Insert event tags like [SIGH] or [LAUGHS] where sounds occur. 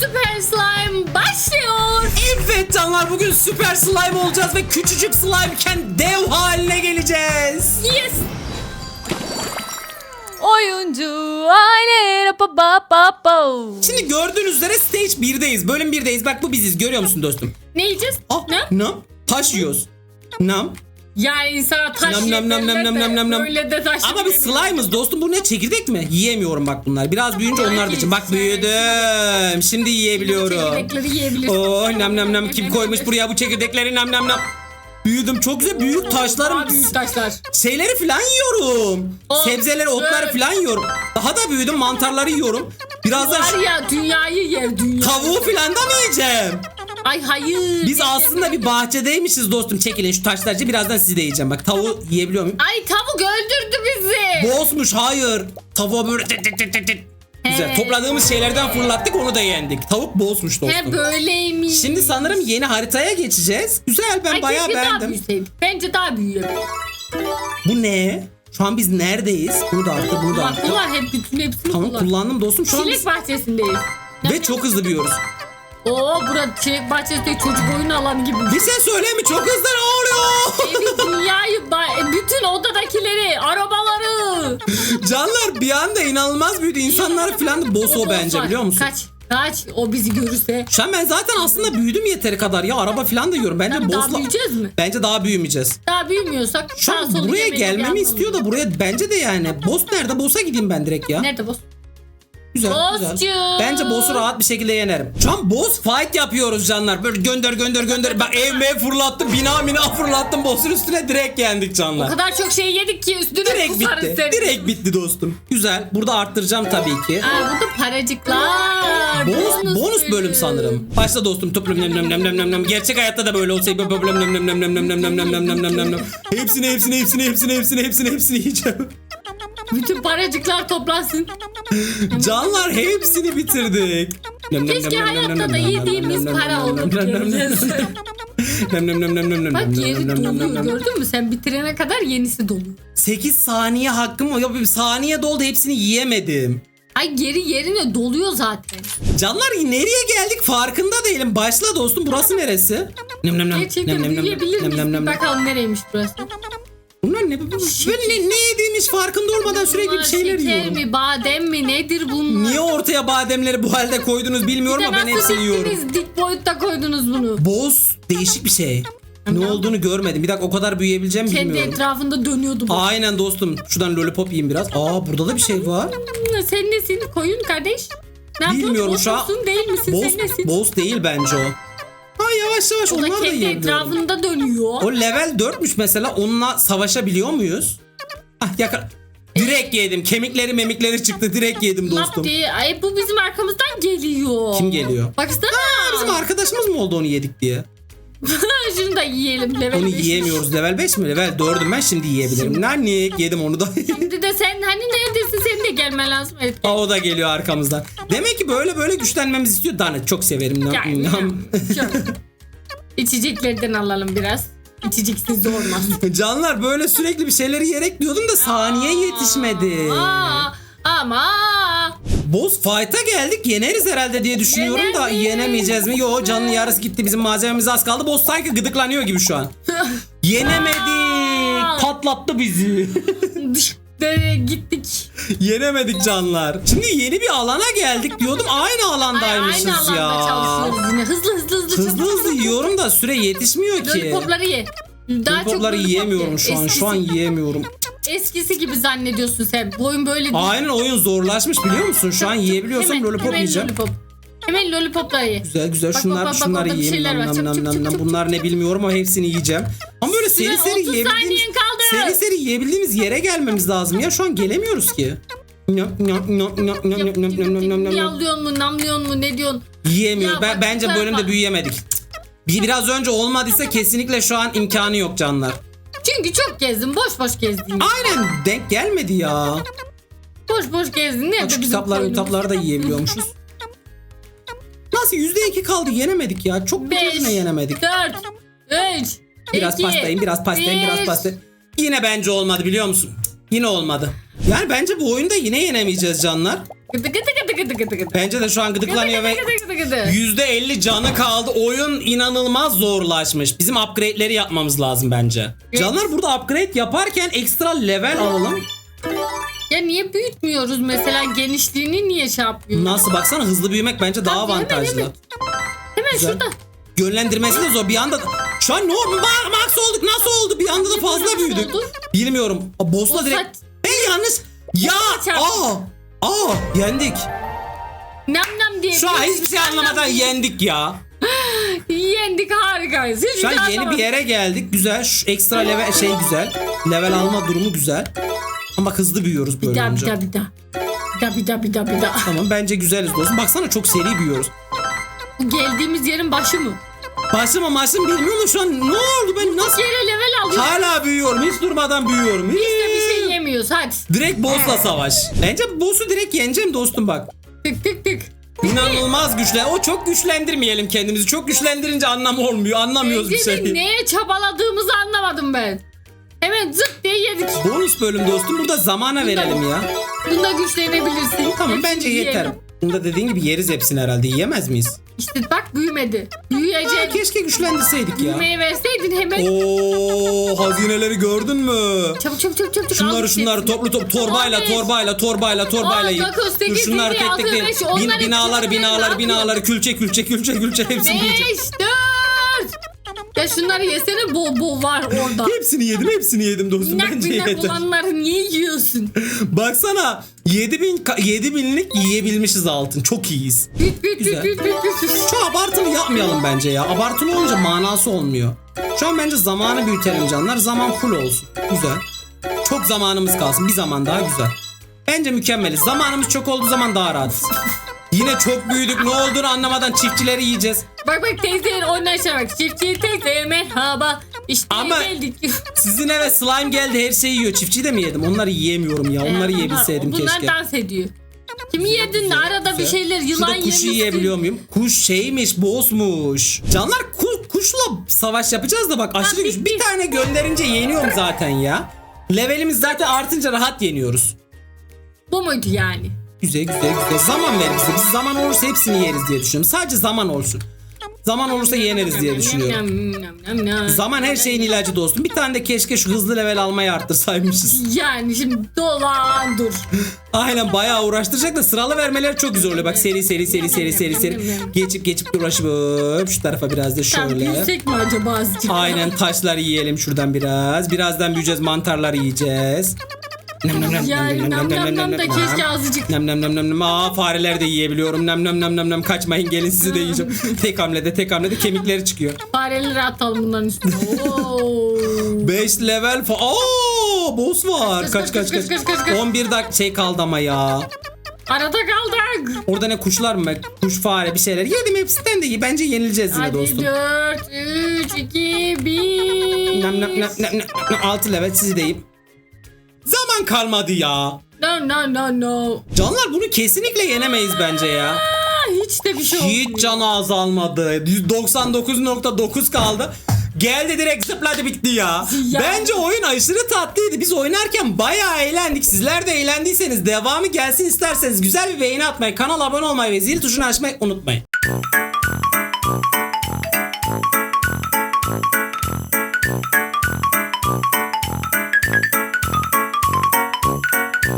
Süper Slime başlıyor. Evet canlar bugün süper slime olacağız ve küçücük slimeken dev haline geleceğiz. Yes. Oyuncu aile pa pa pa pa. Şimdi gördüğünüz üzere stage 1'deyiz. Bölüm 1'deyiz. Bak bu biziz. Görüyor musun dostum? Ne yiyeceğiz? Ah, Ne? nam. Taş yiyoruz. Nam. Yani insana taş Nam, nam, nam, nam, nam, nam, nam, nam. Böyle de taş Ama biz slime'ız dostum. Bu ne çekirdek mi? Yiyemiyorum bak bunlar. Biraz büyüyünce onlar da için. Bak büyüdüm. Şimdi yiyebiliyorum. Çekirdekleri yiyebilirsin. Oh nam nam nam kim koymuş buraya bu çekirdekleri nam nam nam. Büyüdüm çok güzel büyük taşlarım. Daha büyük taşlar. Şeyleri falan yiyorum. Oh, Sebzeleri, otları falan yiyorum. Daha da büyüdüm mantarları yiyorum. Birazdan Var ya dünyayı yer dünya. tavuğu falan da mı yiyeceğim? Ay hayır. Biz aslında bir bahçedeymişiz dostum. Çekilin şu taşlarca birazdan sizi de yiyeceğim. Bak tavuğu yiyebiliyor muyum? Ay tavuk öldürdü bizi. Bozmuş hayır. Tavuğa böyle tit. Güzel. He. Topladığımız şeylerden fırlattık onu da yendik. Tavuk bozmuş dostum. He böyleymiş. Şimdi sanırım yeni haritaya geçeceğiz. Güzel ben Ay, bayağı keşke daha beğendim. büyüseydik. Bence daha büyüyor. Bu ne? Şu an biz neredeyiz? Bunu da arttır, bunu da arttır. kullan hep bütün hepsini Tamam kullan. kullandım dostum. Şu an Çilek biz... bahçesindeyiz. Ve çok hızlı büyüyoruz. Oo burada çilek bahçesinde çocuk oyun alanı gibi. Bir şey söyleyeyim mi? Çok hızlı oluyor? Evi [LAUGHS] dünyayı bütün odadakileri arabaları. Canlar bir anda inanılmaz büyüdü. İnsanlar falan da boss o bence biliyor musun? Kaç kaç o bizi görürse. Şu an ben zaten aslında büyüdüm yeteri kadar ya. Araba falan da yiyorum. Bence Tabii daha büyüyeceğiz mi? Bence daha büyümeyeceğiz. Daha büyümüyorsak Şu an buraya gelmemi istiyor da buraya bence de yani. Boss nerede? Boss'a gideyim ben direkt ya. Nerede boss? Güzel Boss'cu. güzel. Bence boss'u rahat bir şekilde yenerim. Şu an boss fight yapıyoruz canlar. Böyle gönder gönder gönder. Ben ev mev fırlattım. Bina bina fırlattım. Boss'un üstüne direkt yendik O canlar. kadar çok şey yedik ki üstüne Direkt kusarız bitti. seni. Direkt bitti dostum. Güzel. Burada arttıracağım tabii ki. Aa, burada paracıklar. Bonus, bonus bölüm sanırım. Başla dostum. Toplum nem nem nem nem nem nem. Gerçek hayatta da böyle olsaydı problem nem nem nem nem nem nem nem nem nem nem nem nem nem. Hepsini hepsini hepsini hepsini hepsini hepsini hepsini yiyeceğim. Bütün paracıklar toplansın. Canlar hepsini bitirdik. Keşke hayatta da yediğimiz para olup geleceğiz. Nem nem nem nem nem nem Bak yeri doluyor gördün mü? Sen bitirene kadar yenisi doluyor. 8 saniye hakkım var. Ya bir saniye doldu hepsini yiyemedim. Ay geri yerine doluyor zaten. Canlar nereye geldik farkında değilim. Başla dostum burası neresi? Nem nem nem. Gerçekten miyiz? nem nem. Bakalım nereymiş burası. Bunlar ne? Böyle ne, ne yediğimiz farkında olmadan sürekli bir şeyler şeker yiyorum. mi, badem mi, nedir bunlar? Niye ortaya bademleri bu halde koydunuz bilmiyorum ama ben hepsini yiyorum. diktiniz, dik boyutta koydunuz bunu. Boz değişik bir şey. Ne olduğunu görmedim. Bir dakika o kadar büyüyebileceğim Kendi bilmiyorum. etrafında dönüyordu bu. Aynen dostum. Şuradan lollipop yiyeyim biraz. Aa burada da bir şey var. Sen nesin? Koyun kardeş. Ne yapıyorsun? Bilmiyorum Boz şu an. musun, değil misin? Boz, Sen nesin? boz değil bence o. Ha yavaş yavaş o da onlar da kendi yiyebiliyorum. etrafında dönüyor. O level 4'müş mesela. Onunla savaşabiliyor muyuz? Ah yakar. Direkt yedim. Kemikleri memikleri çıktı. Direkt yedim dostum. diye. Ay bu bizim arkamızdan geliyor. Kim geliyor? Baksana. Bizim arkadaşımız mı oldu onu yedik diye? [LAUGHS] Şunu da yiyelim. Level Onu beşmiş. yiyemiyoruz. Level 5 mi? Level 4'üm ben şimdi yiyebilirim. [LAUGHS] Nanik yedim onu da. [LAUGHS] De sen hani neredesin? Senin de gelmen lazım. Aa, o da geliyor arkamızdan. Demek ki böyle böyle güçlenmemizi istiyor. Dana çok severim. Nam, Gel. nam. Şöyle. İçeceklerden alalım biraz. İçeceksiz olmaz. [LAUGHS] Canlar böyle sürekli bir şeyleri yiyerek diyordum da saniye yetişmedi. Aa, ama Boss fight'a geldik yeneriz herhalde diye düşünüyorum da yenemeyeceğiz mi? Yo canın yarısı gitti bizim malzememiz az kaldı. Boss sanki gıdıklanıyor gibi şu an. [LAUGHS] Yenemedik. Patlattı bizi. [LAUGHS] de gittik. Yenemedik canlar. Şimdi yeni bir alana geldik diyordum. Aynı Ay, alandaymışız aynı alanda ya. çalışıyoruz yine. Hızlı hızlı hızlı. Hızlı çabuk, hızlı yiyorum da süre yetişmiyor ki. Lollipopları ye. Daha Lollipopları lollipop yiyemiyorum ye. şu an. Eskisi, Şu an yiyemiyorum. eskisi gibi zannediyorsun sen. Boyun böyle değil. Aynen oyun zorlaşmış biliyor musun? Şu an yiyebiliyorsam Hemen- lollipop hemen yiyeceğim. Lollipop. Hemen lollipopları ye. Güzel güzel Bak, şunlar bak, bak, şunları orada bir yiyeyim. şeyler var. nam, Çıp, nam, çıp, nam, çıp, nam. çıp. Bunlar ne bilmiyorum ama hepsini yiyeceğim. Ama böyle seri seri 30 yiyebildiğimiz saniyen kaldı seri seri yiyebildiğimiz yere gelmemiz lazım ya. Şu an gelemiyoruz ki. Yavlıyorsun mu namlıyorsun mu ne diyorsun? Yiyemiyor. Ben, bence bu bölümde büyüyemedik. Biraz önce olmadıysa kesinlikle şu an imkanı yok canlar. Çünkü çok gezdin boş boş gezdin. Aynen denk gelmedi ya. Boş boş gezdin. Nerede Açık kitaplar kitapları da yiyebiliyormuşuz. Nasıl yüzde iki kaldı yenemedik ya. Çok Beş. bir yenemedik. Dört. Üç. Biraz iki, pastayım biraz pastayım biraz bir. pastayım. Yine bence olmadı biliyor musun? Yine olmadı. Yani bence bu oyunda yine yenemeyeceğiz canlar. Gıdı gıdı gıdı gıdı gıdı gıdı gıdı. Bence de şu an gıdıklanıyor ve Gıdı gıdı gıdı. %50 canı kaldı. Oyun inanılmaz zorlaşmış. Bizim upgrade'leri yapmamız lazım bence. Evet. Canlar burada upgrade yaparken ekstra level alalım. Ya niye büyütmüyoruz mesela genişliğini niye şey yapmıyoruz? Nasıl baksana hızlı büyümek bence daha Tabii, hemen, avantajlı. hemen. Hemen Güzel. şurada. Yönlendirmesi de zor. Bir anda şu an ne oldu? Ma- Max olduk. Nasıl oldu? Bir anda da fazla büyüdük. Bilmiyorum. Aa, Boss'la direkt. Ben yalnız. Ya. Aa. Aa. Yendik. Nam nam diye. Şu an hiçbir şey anlamadan yendik ya. [GASPS] Yendik harikayız. Hiçbir Şu an şey yeni bir yere geldik. Güzel. Şu ekstra level şey güzel. Level alma durumu güzel. Ama hızlı büyüyoruz Bir böyle bir daha bir daha. Bir daha bir daha bir daha bir daha. Tamam bence güzeliz dostum. Baksana çok seri büyüyoruz. Geldiğimiz yerin başı mı? Başım başım bilmiyorum şu an ne oldu ben nasıl Yere level alıyoruz. hala büyüyorum hiç durmadan büyüyorum. Biz de bir şey yemiyoruz hadi. Direkt boss'la savaş. Bence boss'u direkt yeneceğim dostum bak. Tık tık tık. İnanılmaz güçlen. O çok güçlendirmeyelim kendimizi. Çok güçlendirince anlam olmuyor. Anlamıyoruz bir şey. neye çabaladığımızı anlamadım ben. Hemen zıp diye yedik. Bonus bölüm dostum. Burada zamana verelim ya. Bunda güçlenebilirsin. Tamam Hepsini bence yeter. yiyelim. Bunda dediğin gibi yeriz hepsini herhalde. Yiyemez miyiz? İşte bak büyümedi. Aa, Büyüyecek. keşke güçlendirseydik ya. Büyümeye verseydin hemen. Oo hazineleri gördün mü? Çabuk çabuk çabuk çabuk. Şunları şunları hepsini. toplu top torbayla beş. torbayla torbayla torbayla On yiyin. dokuz, sekiz, Dur şunları yedi, tek tek altı, değil. beş, Bin, onları binaları çizgileri binaları dağıtın. binaları külçe külçe külçe külçe hepsini yiyeceğim. Beş, dört. Ya [LAUGHS] şunları yesene bol bol var orada. Hepsini yedim hepsini yedim dostum Minak bence minak yeter. olanları niye yiyorsun? [LAUGHS] Baksana 7000 ka- 7000'lik yiyebilmişiz altın. Çok iyiyiz. Büt büt Güzel. büt büt büt büt. Şu abartılı yapmayalım bence ya. Abartılı olunca manası olmuyor. Şu an bence zamanı büyütelim canlar. Zaman full olsun. Güzel. Çok zamanımız kalsın. Bir zaman daha güzel. Bence mükemmeliz. Zamanımız çok olduğu zaman daha rahatız. Yine çok büyüdük. Ne olduğunu anlamadan çiftçileri yiyeceğiz. Bak bak teyzenin oynayışa bak. Çiftçi teyze merhaba. İşte Ama- geldik. [LAUGHS] Sizin eve slime geldi her şeyi yiyor. Çiftçi de mi yedim? Onları yiyemiyorum ya. Onları yiyebilseydim bunlar keşke. dans ediyor. Kimi yedin de arada bir şeyler yılan Şurada kuşu yemişsin. yiyebiliyor muyum? Kuş şeymiş, bossmuş. Canlar ku- kuşla savaş yapacağız da bak aşırı güç. Bir tane gönderince yeniyorum zaten ya. Levelimiz zaten artınca rahat yeniyoruz. Bu muydu yani? Güzel güzel güzel. Zaman ver bize. Biz zaman olursa hepsini yeriz diye düşünüyorum. Sadece zaman olsun. Zaman olursa yeneriz diye düşünüyorum. Zaman her şeyin ilacı dostum. Bir tane de keşke şu hızlı level almayı arttırsaymışız. Yani şimdi dolan dur. Aynen bayağı uğraştıracak da sıralı vermeleri çok güzel oluyor. Bak seri seri seri seri seri seri. Geçip geçip uğraşıp şu tarafa biraz da şöyle. büyüsek mi acaba azıcık? Aynen taşları yiyelim şuradan biraz. Birazdan büyüyeceğiz mantarları yiyeceğiz. Nem nem nem Yani nem nem nem nem nem da nem. keşke azıcık. Nem nem nem nem nem. Aa fareler de yiyebiliyorum. Nem nem nem nem nem. Kaçmayın gelin sizi de yiyeceğim. [LAUGHS] tek hamlede tek hamlede kemikleri çıkıyor. Fareleri atalım bunların üstüne. Oo. 5 level fa Aa boss var. Kaç, Kaç kaç, kaç kaç, kaç. kaç, kaç, kaç. 11 dakika şey kaldı ama ya. Arada kaldık. Orada ne kuşlar mı? Kuş fare bir şeyler. Yedim hepsinden de iyi. Bence yenileceğiz yine Hadi dostum. 4, 3, 2, 1. Nem nem nem nem nem. 6 level sizi deyim. Zaman kalmadı ya. No no no no. Canlar bunu kesinlikle yenemeyiz bence ya. Hiç de bir şey olmuyor. Hiç canı azalmadı. 99.9 kaldı. Geldi direkt zıpladı bitti ya. Ya. Bence oyun aşırı tatlıydı. Biz oynarken bayağı eğlendik. Sizler de eğlendiyseniz devamı gelsin isterseniz güzel bir beğeni atmayı, kanala abone olmayı ve zil tuşunu açmayı unutmayın.